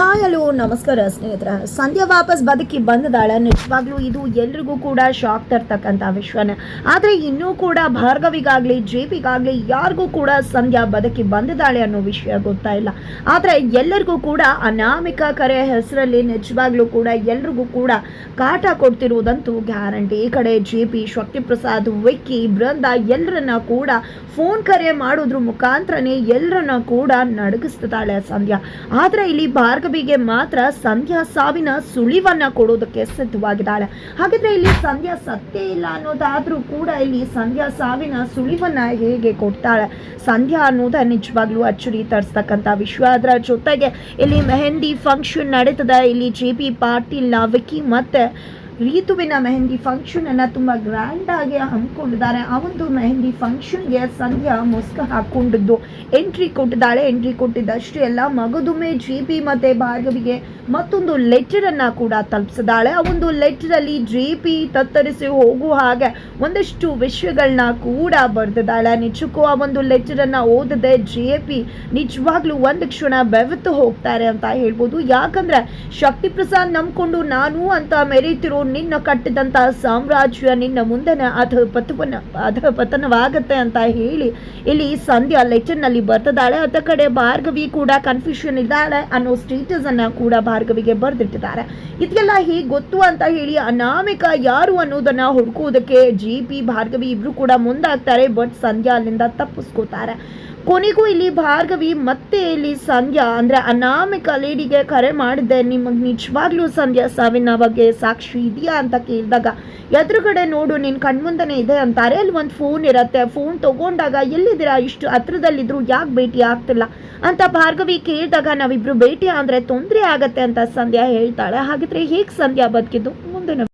Hi, hello, ನಮಸ್ಕಾರ ಸ್ನೇಹಿತರ. ಸಂಧ್ಯಾ ವಾಪಸ್ ಬದುಕಿ ಬಂದದಾಳೆ. ನಿಜವಾಗ್ಲೂ ಇದು ಎಲ್ರಿಗೂ ಕೂಡ ಶಾಕ್ ತರ್ತಕ್ಕಂಥ ವಿಷಯನೇ ಆದರೆ ಇನ್ನೂ ಕೂಡ ಭಾರ್ಗವಿಗಾಗಲಿ ಜೆ ಪಿಗಾಗಲಿ ಯಾರಿಗೂ ಕೂಡ ಸಂಧ್ಯಾ ಬದುಕಿ ಬಂದಿದ್ದಾಳೆ ಅನ್ನೋ ವಿಷಯ ಗೊತ್ತಾ ಇಲ್ಲ. ಆದರೆ ಎಲ್ಲರಿಗೂ ಕೂಡ ಅನಾಮಿಕ ಕರೆ ಹೆಸರಲ್ಲಿ ನಿಜವಾಗ್ಲೂ ಕೂಡ ಎಲ್ರಿಗೂ ಕೂಡ ಕಾಟ ಕೊಡ್ತಿರುವುದಂತೂ ಗ್ಯಾರಂಟಿ. ಈ ಕಡೆ ಜೆ ಪಿ ಶಕ್ತಿ ಪ್ರಸಾದ್ ವಿಕ್ಕಿ, ಬೃಂದ ಎಲ್ಲರನ್ನ ಕೂಡ ಫೋನ್ ಕರೆ ಮಾಡೋದ್ರ ಮುಖಾಂತರನೇ ಎಲ್ಲರನ್ನ ಕೂಡ ನಡಗಿಸ್ತಿದ್ದಾಳೆ ಸಂಧ್ಯಾ. ಆದ್ರೆ ಇಲ್ಲಿ ಭಾರ್ಗವಿಗೆ ಮಾತ್ರ ಸಂಧ್ಯಾ ಸಾವಿನ ಸುಳಿವನ್ನ ಕೊಡೋದಕ್ಕೆ ಸಿದ್ಧವಾಗಿದ್ದಾಳೆ. ಹಾಗಿದ್ರೆ ಇಲ್ಲಿ ಸಂಧ್ಯಾ ಸತ್ಯ ಇಲ್ಲ ಅನ್ನೋದಾದ್ರೂ ಕೂಡ ಇಲ್ಲಿ ಸಂಧ್ಯಾ ಸಾವಿನ ಸುಳಿವನ್ನ ಹೇಗೆ ಕೊಡ್ತಾಳೆ? ಸಂಧ್ಯಾ ಅನ್ನೋದ ನಿಜವಾಗ್ಲೂ ಅಚ್ಚುರಿ ತರಿಸ್ತಕ್ಕಂಥ ವಿಶ್ವ. ಅದರ ಜೊತೆಗೆ ಇಲ್ಲಿ ಮೆಹಂದಿ ಫಂಕ್ಷನ್ ನಡೀತದೆ. ಇಲ್ಲಿ ಜೆ ಪಿ ಪಾಟೀಲ್ ವಿಕ್ಕಿ ಮತ್ತೆ ರೀತುವಿನ ಮೆಹಂದಿ ಫಂಕ್ಷನ್ ತುಂಬ ತುಂಬಾ ಗ್ರ್ಯಾಂಡ್ ಆಗಿ ಹಮ್ಮಿಕೊಂಡಿದ್ದಾರೆ. ಆ ಒಂದು ಮೆಹಂದಿ ಫಂಕ್ಷನ್ಗೆ ಸಂಧ್ಯಾ ಮುಸ್ಕ ಹಾಕೊಂಡಿದ್ದು ಎಂಟ್ರಿ ಕೊಟ್ಟಿದ್ದಾಳೆ. ಎಂಟ್ರಿ ಕೊಟ್ಟಿದ್ದಷ್ಟೇ ಅಲ್ಲ, ಮಗದುಮೆ ಜಿ ಪಿ ಮತ್ತೆ ಭಾರ್ಗವಿಗೆ ಮತ್ತೊಂದು ಲೆಟರ್ ಅನ್ನ ಕೂಡ ತಲುಪಿಸಿದಾಳೆ ಆ ಒಂದು ಲೆಟರ್ ಅಲ್ಲಿ ಜೆ ಪಿ ತತ್ತರಿಸಿ ಹೋಗುವ ಹಾಗೆ ಒಂದಷ್ಟು ವಿಷಯಗಳನ್ನ ಕೂಡ ಬರೆದಿದ್ದಾಳೆ. ನಿಜಕ್ಕೂ ಆ ಒಂದು ಲೆಟರ್ ಅನ್ನ ಓದದೆ ಜೆ ಪಿ ನಿಜವಾಗ್ಲೂ ಒಂದು ಕ್ಷಣ ಬೆವತ್ತು ಹೋಗ್ತಾರೆ ಅಂತ ಹೇಳ್ಬೋದು. ಯಾಕಂದ್ರೆ, ಶಕ್ತಿ ಪ್ರಸಾದ್ ನಂಬ್ಕೊಂಡು ನಾನು ಅಂತ ಮೆರೀತಿರೋ ನಿನ್ನ ಕಟ್ಟಿದಂಥ ಸಾಮ್ರಾಜ್ಯ ನಿನ್ನ ಮುಂದೆನೆ ಅಧ ಪತನವಾಗತ್ತೆ ಅಂತ ಹೇಳಿ ಇಲ್ಲಿ ಸಂಧ್ಯಾ ಲೆಟರ್ನಲ್ಲಿ ಬರ್ತದಾಳೆ ಅದ ಕಡೆ ಭಾರ್ಗವಿ ಕೂಡ ಕನ್ಫ್ಯೂಷನ್ ಇದ್ದಾಳೆ ಅನ್ನೋ ಸ್ಟೇಟಸ್ ಅನ್ನ ಕೂಡ ಭಾರ್ಗವಿಗೆ ಬರೆದಿಟ್ಟಿದ್ದಾರೆ. ಇದೆಲ್ಲ ಹೇಗೆ ಗೊತ್ತು ಅಂತ ಹೇಳಿ ಅನಾಮಿಕ ಯಾರು ಅನ್ನೋದನ್ನು ಹುಡುಕುವುದಕ್ಕೆ ಜಿ ಪಿ ಭಾರ್ಗವಿ ಇಬ್ರು ಕೂಡ ಮುಂದಾಗ್ತಾರೆ ಬಟ್ ಸಂಧ್ಯಾ ಅಲ್ಲಿಂದ ತಪ್ಪಿಸ್ಕೋತಾರೆ. ಕೊನೆಗೂ ಇಲ್ಲಿ ಭಾರ್ಗವಿ, ಮತ್ತೆ ಇಲ್ಲಿ ಸಂಧ್ಯಾ, ಅಂದ್ರೆ ಅನಾಮಿಕ ಲೇಡಿಗೆ ಕರೆ ಮಾಡಿದ್ದೆ. ನಿಮಗೆ ನಿಜವಾಗ್ಲೂ ಸಂಧ್ಯಾ ಸಾವಿನ ಬಗ್ಗೆ ಸಾಕ್ಷಿ ಇದೆಯಾ ಅಂತ ಕೇಳಿದಾಗ, ಎದುರುಗಡೆ ನೋಡು, ನಿನ್ ಕಣ್ಮುಂದನೆ ಇದೆ ಅಂತಾರೆ. ಅಲ್ಲಿ ಒಂದು ಫೋನ್ ಇರತ್ತೆ. ಫೋನ್ ತಗೊಂಡಾಗ ಎಲ್ಲಿದ್ದೀರಾ? ಇಷ್ಟು ಹತ್ರದಲ್ಲಿದ್ರು ಯಾಕೆ ಭೇಟಿ ಆಗ್ತಿಲ್ಲ? ಅಂತ ಭಾರ್ಗವಿ ಕೇಳಿದಾಗ, ನಾವಿಬ್ರು ಭೇಟಿ ಅಂದ್ರೆ ತೊಂದರೆ ಆಗತ್ತೆ ಅಂತ ಸಂಧ್ಯಾ ಹೇಳ್ತಾಳೆ. ಹಾಗಿದ್ರೆ ಹೇಗೆ ಸಂಧ್ಯಾ ಬದುಕಿದ್ದು? ಮುಂದಿನ